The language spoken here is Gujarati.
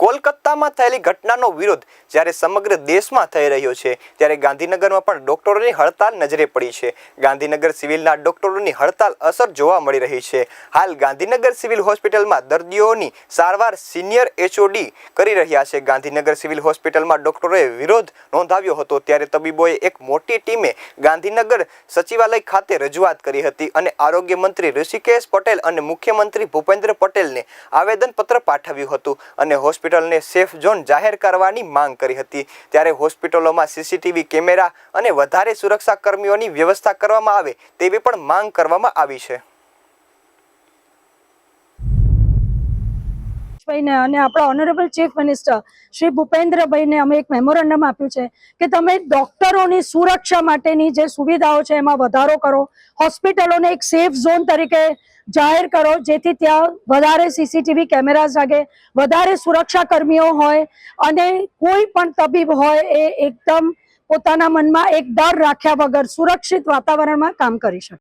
કોલકાતામાં થયેલી ઘટનાનો વિરોધ જ્યારે સમગ્ર દેશમાં થઈ રહ્યો છે, ત્યારે ગાંધીનગરમાં પણ ડોક્ટરોની હડતાલ નજરે પડી છે. ગાંધીનગર સિવિલના ડોક્ટરોની હડતાલ અસર જોવા મળી રહી છે. હાલ ગાંધીનગર સિવિલ હોસ્પિટલમાં દર્દીઓની સારવાર સિનિયર એચઓડી કરી રહ્યા છે. ગાંધીનગર સિવિલ હોસ્પિટલમાં ડોક્ટરોએ વિરોધ નોંધાવ્યો હતો, ત્યારે તબીબોએ એક મોટી ટીમે ગાંધીનગર સચિવાલય ખાતે રજૂઆત કરી હતી અને આરોગ્ય મંત્રી ઋષિકેશ પટેલ અને મુખ્યમંત્રી ભૂપેન્દ્ર પટેલને આવેદનપત્ર પાઠવ્યું હતું અને હોસ્પિટલને સેફ ઝોન જાહેર કરવાની માંગ કરી હતી. ત્યારે હોસ્પિટલોમાં સીસીટીવી કેમેરા અને વધારે સુરક્ષા કર્મીઓની વ્યવસ્થા કરવામાં આવે તેવી પણ માંગ કરવામાં આવી છે. ભાઈને અને આપણા ઓનરેબલ ચીફ મિનિસ્ટર શ્રી ભૂપેન્દ્રભાઈને અમે એક મેમોરેન્ડમ આપ્યું છે કે તમે ડોક્ટરોની સુરક્ષા માટેની જે સુવિધાઓ છે એમાં વધારો કરો હોસ્પિટલોને એક સેફ ઝોન તરીકે જાહેર કરો, જેથી ત્યાં વધારે સીસીટીવી કેમેરાઝ લાગે, વધારે સુરક્ષા કર્મીઓ હોય અને કોઈ પણ તબીબ હોય એ એકદમ પોતાના મનમાં એક ડર રાખ્યા વગર સુરક્ષિત વાતાવરણમાં કામ કરી શકે.